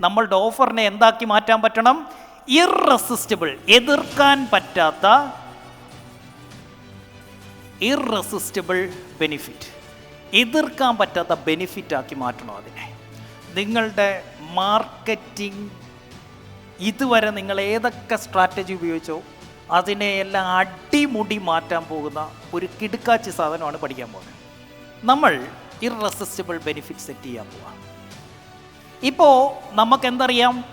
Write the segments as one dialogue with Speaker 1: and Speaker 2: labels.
Speaker 1: നമ്മളുടെ ഓഫറിനെ എന്താക്കി മാറ്റാൻ പറ്റണം? ഇറസിസ്റ്റബിൾ എതിർക്കാൻ പറ്റാത്ത ഇറസിസ്റ്റബിൾ ബെനിഫിറ്റ് എതിർക്കാൻ പറ്റാത്ത ബെനിഫിറ്റ് ആക്കി മാറ്റണം അതിനെ. നിങ്ങളുടെ മാർക്കറ്റിംഗ് ഇതുവരെ നിങ്ങൾ ഏതൊക്കെ സ്ട്രാറ്റജി ഉപയോഗിച്ചോ അതിനെയെല്ലാം അടിമുടി മാറ്റാൻ പോകുന്ന ഒരു കിടുക്കാച്ചി സാധനമാണ് പഠിക്കാൻ പോകുന്നത്. നമ്മൾ ഇറസിസ്റ്റബിൾ ബെനിഫിറ്റ് സെറ്റ് ചെയ്യാൻ പോവാം. ഇപ്പോൾ നമുക്കെന്തറിയാം?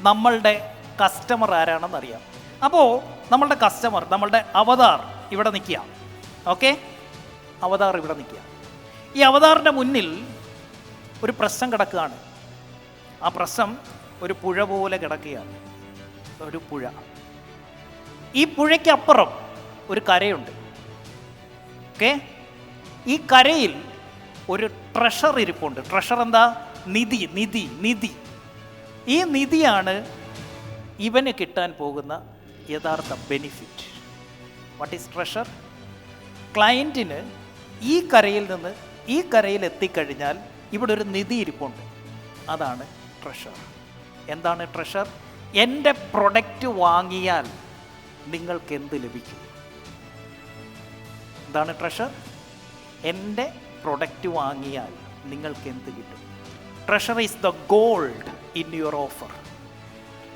Speaker 1: നമ്മളുടെ കസ്റ്റമർ ആരാണെന്ന് അറിയാം അപ്പോൾ നമ്മളുടെ കസ്റ്റമർ നമ്മളുടെ അവതാർ ഇവിടെ നിൽക്കുക. ഓക്കെ? അവതാർ ഇവിടെ നിൽക്കുക. ഈ അവതാറിന്റെ മുന്നിൽ ഒരു പ്രശ്നം കിടക്കുകയാണ്. ആ പ്രശ്നം ഒരു പുഴ പോലെ കിടക്കുകയാണ്. ഒരു പുഴ. ഈ പുഴയ്ക്കപ്പുറം ഒരു കരയുണ്ട്. ഓക്കെ? ഈ കരയിൽ ഒരു ട്രഷർ ഇരിപ്പുണ്ട്. ട്രഷർ എന്താ? നിധി നിധി നിധി. ഈ നിധിയാണ് ഇവന് കിട്ടാൻ പോകുന്ന യഥാർത്ഥ ബെനിഫിറ്റ് വാട്ട് ഈസ് ട്രഷർ ക്ലയന്റിന് ഈ കരയിൽ നിന്ന് ഈ കരയിൽ എത്തിക്കഴിഞ്ഞാൽ ഇവിടെ ഒരു നിധി ഇരിപ്പുണ്ട്. അതാണ് ട്രഷർ എന്താണ് ട്രഷർ എന്റെ പ്രൊഡക്റ്റ് വാങ്ങിയാൽ നിങ്ങൾക്ക് എന്ത് ലഭിക്കും? എന്താണ് ട്രഷർ എന്റെ പ്രൊഡക്റ്റ് വാങ്ങിയാൽ നിങ്ങൾക്ക് എന്ത് കിട്ടും? Treasure is the gold in your offer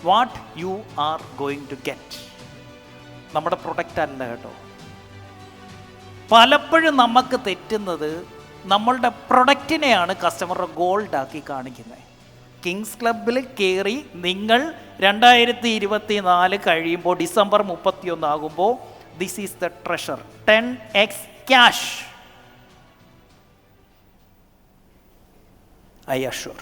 Speaker 1: what you are going to get നമ്മുടെ പ്രൊഡക്റ്റ് അല്ല കേട്ടോ. പലപ്പോഴും നമുക്ക് തെറ്റുന്നത് നമ്മളുടെ പ്രൊഡക്റ്റിനെയാണ് കസ്റ്റമറുടെ ഗോൾഡ് ആക്കി കാണിക്കുന്നത്. കിങ്സ് ക്ലബിൽ കയറി നിങ്ങൾ രണ്ടായിരത്തി ഇരുപത്തി നാല് കഴിയുമ്പോൾ ഡിസംബർ മുപ്പത്തിയൊന്ന് ആകുമ്പോൾ this is the treasure ten X cash. I assure.